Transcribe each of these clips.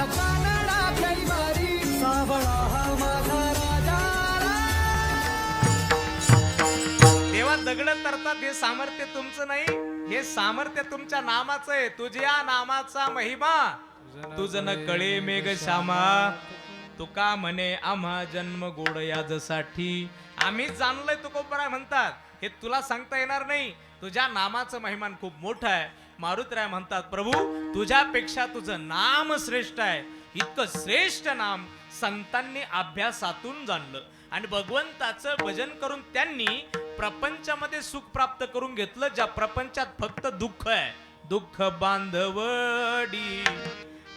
माझा कानडा कैवारी सावळा हा माझा राजा तेव्हा दगड तरतात हे सामर्थ्य तुमचं नाही हे सामर्थ्य तुमच्या नामाचं आहे. तुझ्या नामाचा महिमा तुझं न कळे मेघ श्यामा. तुका म्हणे आम्हा जन्म गोड याजसाठी. आम्ही जाणलंय तुकोबराय म्हणतात. हे तुला सांगता येणार नाही. तुझ्या नामाचं महिमान खूप मोठं आहे. मारुतराय म्हणतात प्रभू तुझ्यापेक्षा तुझं नाम श्रेष्ठ आहे. इतकं श्रेष्ठ नाम संतांनी अभ्यासातून जाणलं. आणि भगवंताचं भजन करून त्यांनी प्रपंचामध्ये सुख प्राप्त करून घेतलं ज्या प्रपंचात फक्त दुःख आहे. दुःख बांधवडी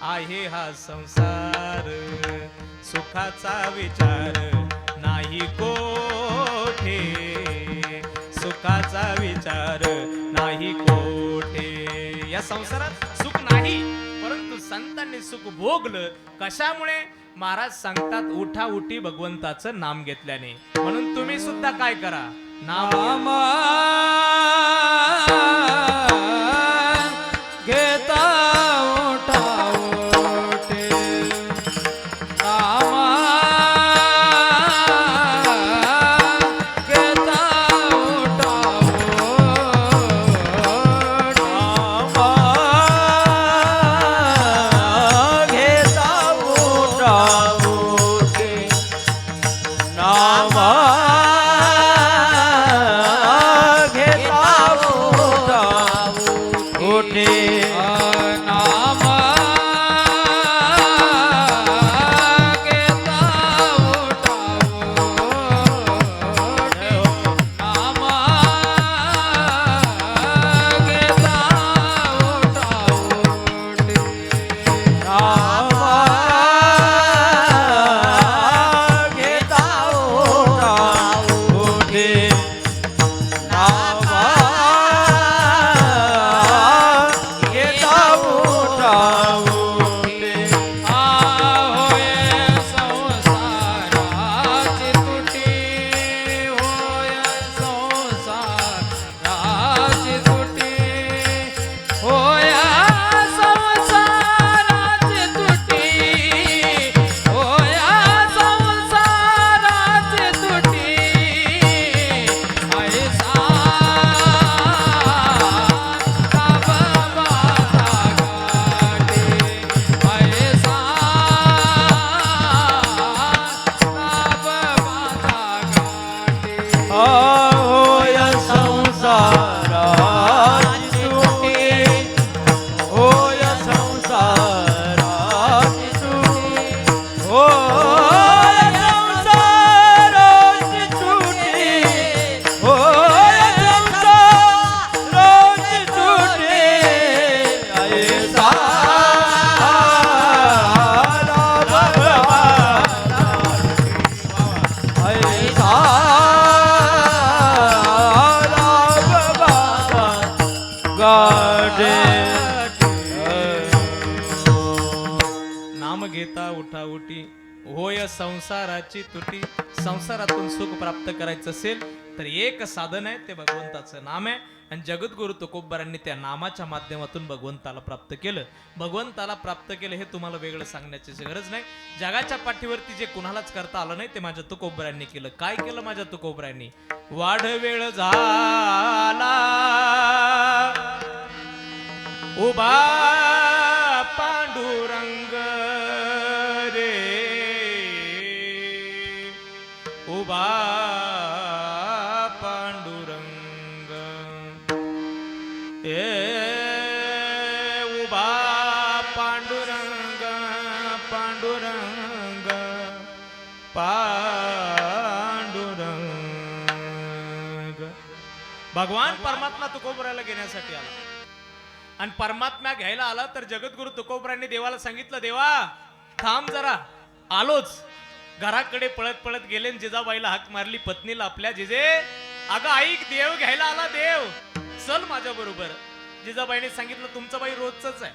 आहे हा संसार. सुखाचा विचार नाही कोठे. सुखाचा विचार नाही कोठे. या संसारात सुख नाही परंतु संतांनी सुख भोगलं कशामुळे? महाराज सांगतात उठा उठी भगवंताचं नाम घेतल्याने. म्हणून तुम्ही सुद्धा काय करा? नाम नाम घेता उठा उठी होय संसाराची तुटी संसारातून सुख प्राप्त करायचं असेल तर एक साधन आहे ते भगवंताचं नाम आहे. आणि जगद्गुरु तुकोबरांनी त्या नामाच्या माध्यमातून भगवंताला प्राप्त केलं. भगवंताला प्राप्त केलं हे तुम्हाला वेगळं सांगण्याची गरज नाही. जगाच्या पाठीवरती जे कुणालाच करता आलं नाही ते माझ्या तुकोबरांनी केलं. काय केलं माझ्या तुकोबरांनी वाढ वेळ झा तुकोबराला घेण्यासाठी आला. आणि परमात्मा घ्यायला आला तर जगद्गुरु तुकोबराने देवाला सांगितलं देवा थांब जरा. आलोच. घराकडे पळत पळत गेले आणि जिजाबाईला हाक मारली पत्नीला आपल्या जिजे अगं ऐक देव घ्यायला आला देव. चल माझ्या बरोबर. जिजाबाईने सांगितलं तुमचं बाई रोजच आहे.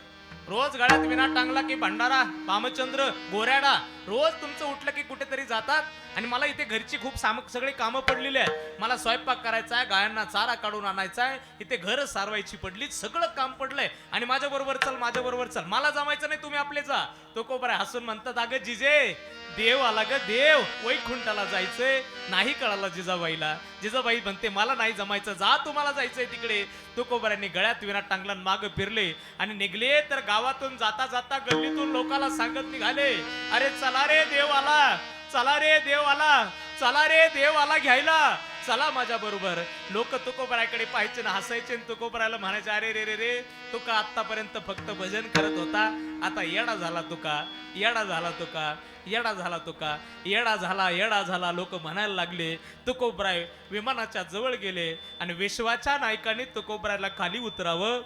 रोज गळ्यात विना टांगला की भंडारा भामचंद्र गोऱ्याडा रोज तुमचं उठलं की कुठेतरी जातात. आणि मला इथे घरची खूप साम सगळी कामं पडलेली आहेत. मला स्वयंपाक करायचा आहे गायांना चारा काढून आणायचा आहे इथे घर सारवायची पडली सगळं काम पडलंय. आणि माझ्या बरोबर चल माझ्या बरोबर चल. मला जमायचं नाही तुम्ही आपले जा. तो कोबर हसून म्हणतात अगं जिजे देव आला ग देव. वैकुंठाला जायचंय. नाही कळाला जिजाबाईला. जिजाबाई म्हणते मला नाही जमायचं. जा तुम्हाला जायचंय तिकडे. तुकोबऱ्यांनी गळ्यात विना टांगला माग फिरले. आणि निघले तर गावातून जाता जाता गल्लीतून लोकाला सांगत निघाले. अरे चला रे देव आला. चला रे देव आला. चला रे देव आला घ्यायला. चला माझ्या बरोबर. लोक तुकोबराकडे पाहायचे ना हसायचे आणि तुकोबराला म्हणायचे अरे रे रे रे तुका आतापर्यंत फक्त भजन करत होता. आता येडा झाला तुका येडा झाला तुका येडा झाला तुका येडा झाला येडा झाला. लोक म्हणायला लागले. तुकोबराय विमानाच्या जवळ गेले आणि विश्वाच्या नायकाने तुकोबरायला खाली उतरावं.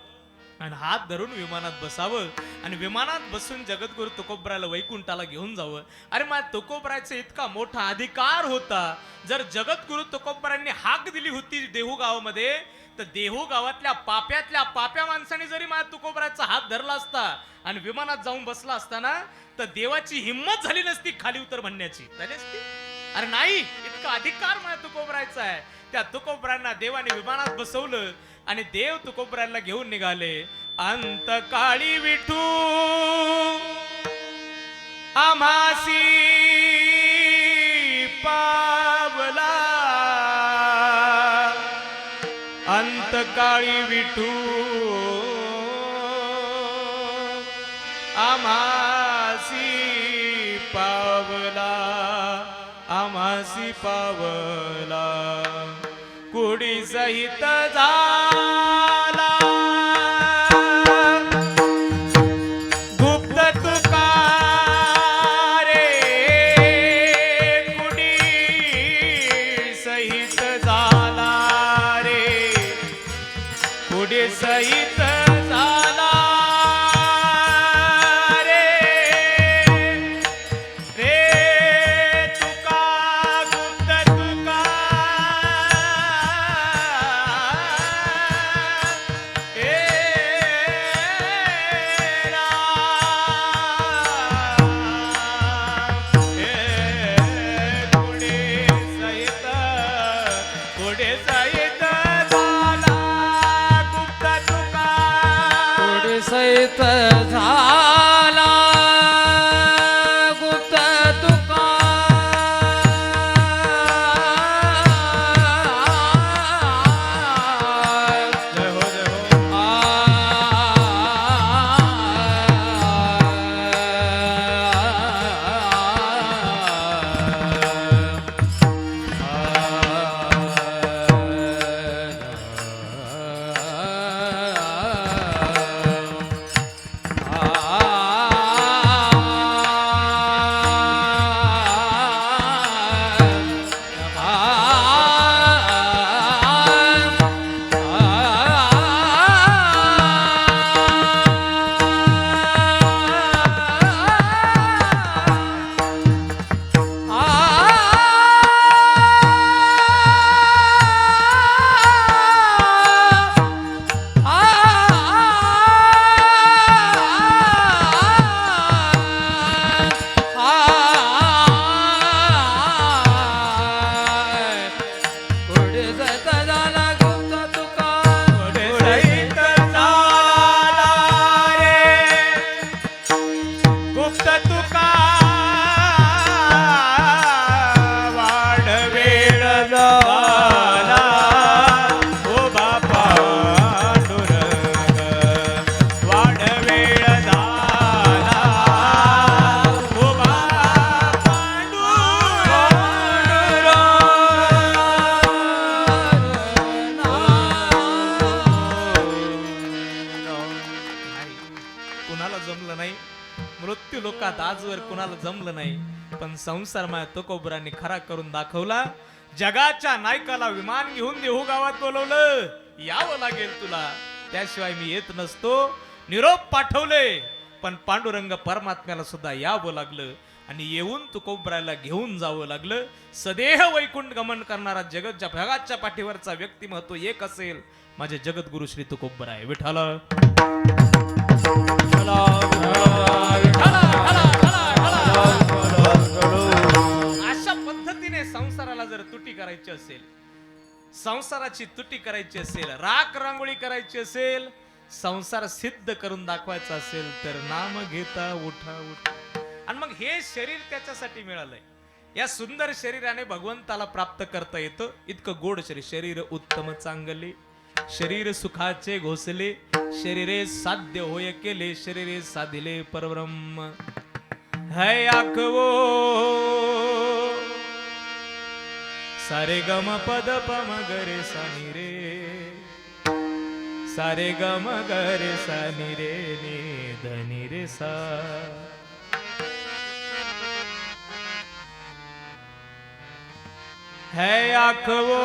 आणि हात धरून विमानात बसावं आणि विमानात बसून जगद्गुरु तुकोबराला वैकुंठाला घेऊन जावं. अरे माझ्या तुकोबरायचा इतका मोठा अधिकार होता. जर जगद्गुरु तुकोबरांनी हाक दिली होती देहू गावामध्ये तर देहू गावातल्या पाप्यातल्या पाप्या माणसाने जरी माझ्या तुकोबरायचा हात धरला असता आणि विमानात जाऊन बसला असताना तर देवाची हिंमत झाली नसती खाली उतर म्हणण्याची. झाली असती? अरे नाही इतका अधिकार माझ्या तुकोबरायचा आहे. त्या तुकोबरांना देवाने विमानात बसवलं आणि देव तुकोबरांना घेऊन निघाले. अंत काळी विठू. आमासी पावला. अंत काळी विठू. आमासी पावला. आमासी पावला. कुडी सहित जा. सहित संसार माया तुकोबरांनी खरा करून दाखवला. जगाच्या नायकाला विमान घेऊन देहू गावात बोलवलं. यावं लागेल तुला. त्याशिवाय मी येत नसतो. निरोप पाठवले. पण पांडुरंग परमात्म्याला सुद्धा यावं लागलं. आणि येऊन तुकोबरायला घेऊन जावं लागलं. सदेह वैकुंठ गमन करणारा जगतच्या जगाच्या पाठीवरचा व्यक्तिमत्व एक असेल. माझे जगद्गुरु श्री तुकोबराय. विठाला संसाराची तुटी करायची असेल राख रांगोळी करायची असेल संसार सिद्ध करून दाखवायचा असेल तर नाम घेता उठा उठा. आणि मग हे शरीर त्याच्यासाठी मिळालंय. या सुंदर शरीराने भगवंताला प्राप्त करता येतं. इतकं गोड शरीर. शरीर उत्तम चांगले शरीर सुखाचे घोसले शरीरे साध्य होय केले शरीरे साधिले परब्रह्म. है आखवो सारे गम पद पम गरे सानी रे। सारे गम गरे सानी रे नि धनी रे सा। है आखवो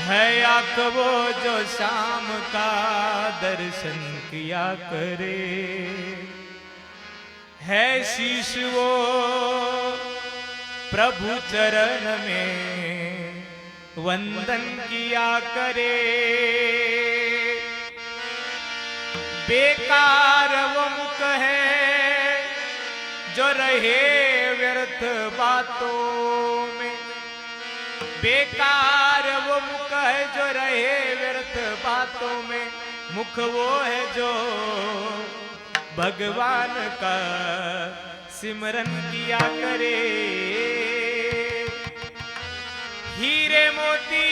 है आखवो जो शाम का दर्शन किया करे। है शीश वो प्रभु चरण में। वंदन किया करे। बेकार वो मुख है जो रहे व्यर्थ बातों में। बेकार वो मुख है जो रहे व्यर्थ बातों में। मुख वो है जो भगवान का सिमरन किया करे। हीरे मोती।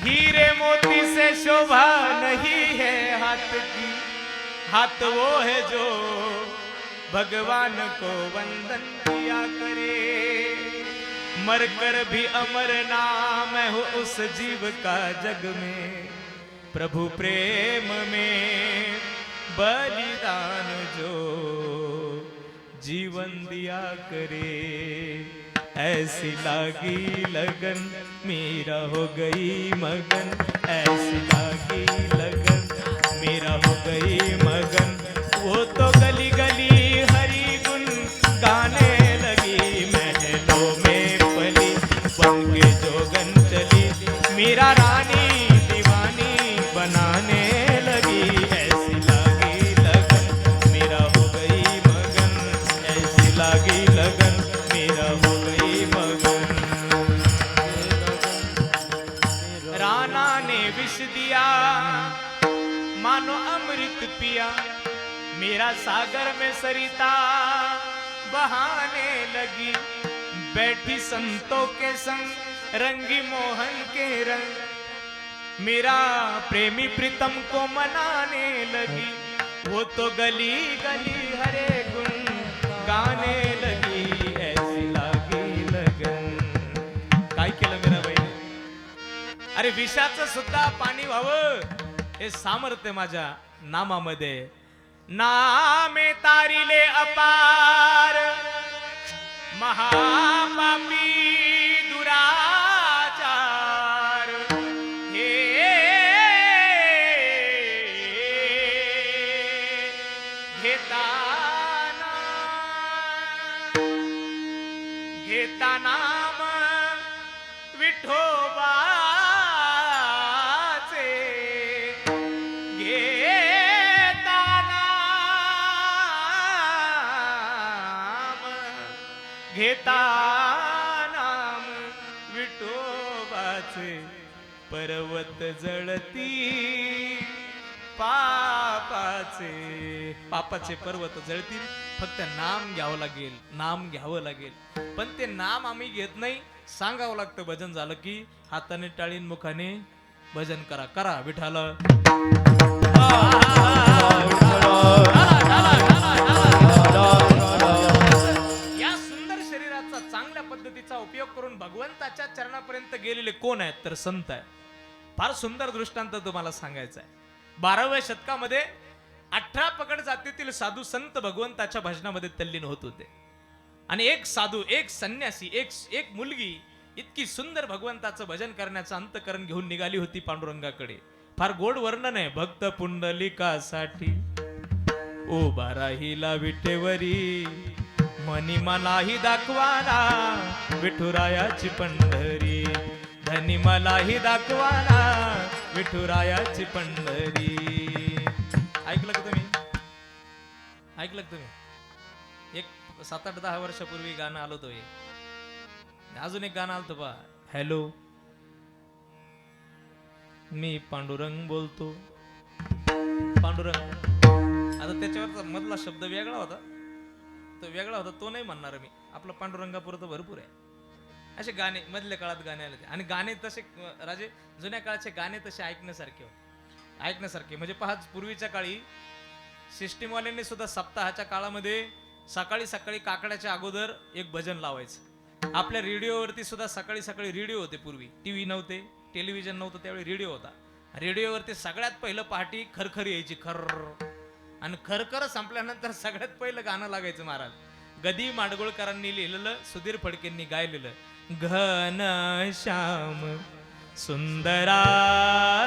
हीरे मोती से शोभा नहीं है हाथ की। हाथ वो है जो भगवान को वंदन किया करे। मरकर भी अमर नाम है उस जीव का जग में। प्रभु प्रेम में बलिदान जो जीवन दिया करे। ऐसी लागी लगन मेरा हो गई मगन। ऐसी लागी लगन मेरा हो गई में बहाने लगी। बैठी संतों के संग रंगी मोहन के रंग। मेरा प्रेमी प्रीतम को मनाने लगी। वो तो गली गली हरे गुण गाने लगी ऐसी लागी लगन। काय केलं मेरा बहिणी अरे विषाचं सुद्धा पाणी व्हावं हे सामर्थ्य माझ्या नामामध्ये ਨਾਮੇ ਤਾਰੀ ਲੈ ਅਪਾਰ ਮਹਾ ਪਾਪੀ पर्वत जळती पापाचे. पापाचे पर्वत जळतील. फक्त नाम घ्यावं लागेल नाम घ्यावं लागेल. पण ते नाम आम्ही घेत नाही. सांगावं लागतं भजन झालं की हाताने टाळीन मुखाने. भजन करा करा विठाला या सुंदर शरीराचा चांगल्या पद्धतीचा उपयोग करून भगवंताच्या चरणापर्यंत गेलेले कोण आहेत? तर संत आहे फार सुंदर दृष्टांत तुम्हाला सांगायचा आहे. बाराव्या शतकामध्ये अठरा पकड जातीतील साधू संत भगवंताच्या भजनामध्ये तल्लीन होत होते. आणि एक साधू एक संन्यासी एक एक मुलगी इतकी सुंदर भगवंताचं भजन करण्याचं अंतकरण घेऊन निघाली होती पांडुरंगाकडे. फार गोड वर्णन आहे भक्त पुंडलिकासाठी. उभा राहिला विटेवरी मनी मलाही दाखवाना विठुरायाची पंढरी. धनी मलाही दाखवाना विठुरायाची पंढरी. ऐकलं का तुम्ही? ऐकलं का तुम्ही? एक सात आठ दहा वर्षापूर्वी गाणं आलो तो अजून एक गाणं आलं बा. हॅलो. मी पांडुरंग बोलतो. पांडुरंग. आता त्याच्यावरचा मधला शब्द वेगळा होता. तो वेगळा होता तो नाही म्हणणार मी. आपलं पांडुरंगापुरतं भरपूर आहे. असे गाणे मधल्या काळात गाणे आले होते. आणि गाणे तसे राजे जुन्या काळाचे गाणे तसे ऐकण्यासारखे होते. ऐकण्यासारखे म्हणजे पहा पूर्वीच्या काळी सिस्टीमवाल्यांनी सुद्धा सप्ताहाच्या काळामध्ये सकाळी सकाळी काकड्याच्या अगोदर एक भजन लावायचं. आपल्या रेडिओवरती सुद्धा सकाळी सकाळी रेडिओ होते पूर्वी. टीव्ही नव्हते टेलिव्हिजन नव्हतं त्यावेळी रेडिओ होता. रेडिओवरती सगळ्यात पहिलं पहाटी खरखर यायची खर आणि खरखर संपल्यानंतर सगळ्यात पहिलं गाणं लागायचं महाराज. गदी माडगुळकरांनी लिहिलेलं सुधीर फडकेंनी गायलेलं घन श्याम सुंदरा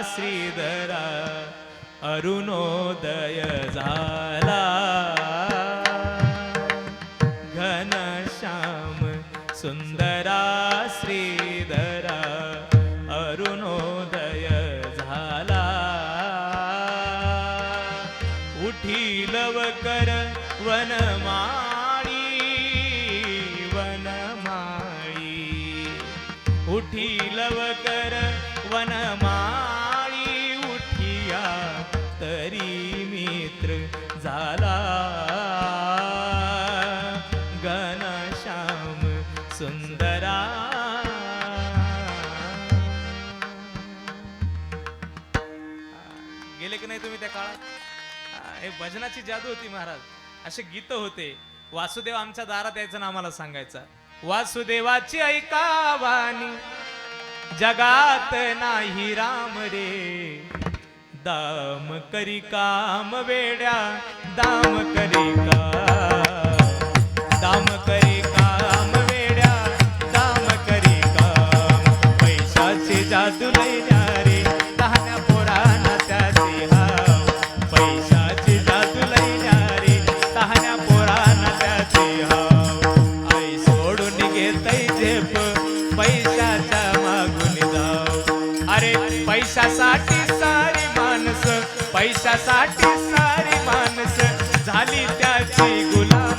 श्रीधरा अरुणोदय झाला. घन श्याम सुंदरा श्री गेले की नाही तुम्ही त्या काळात? हे भजनाची जादू होती महाराज. असे गीत होते. वासुदेव आमच्या दारात यायचं ना आम्हाला सांगायचं वासुदेवाची ऐकावानी जगात नाही राम रे. दाम करी काम वेड्या दाम करी का? दाम करी पैशासाठी सारी माणसं झाली त्याची गुलाम.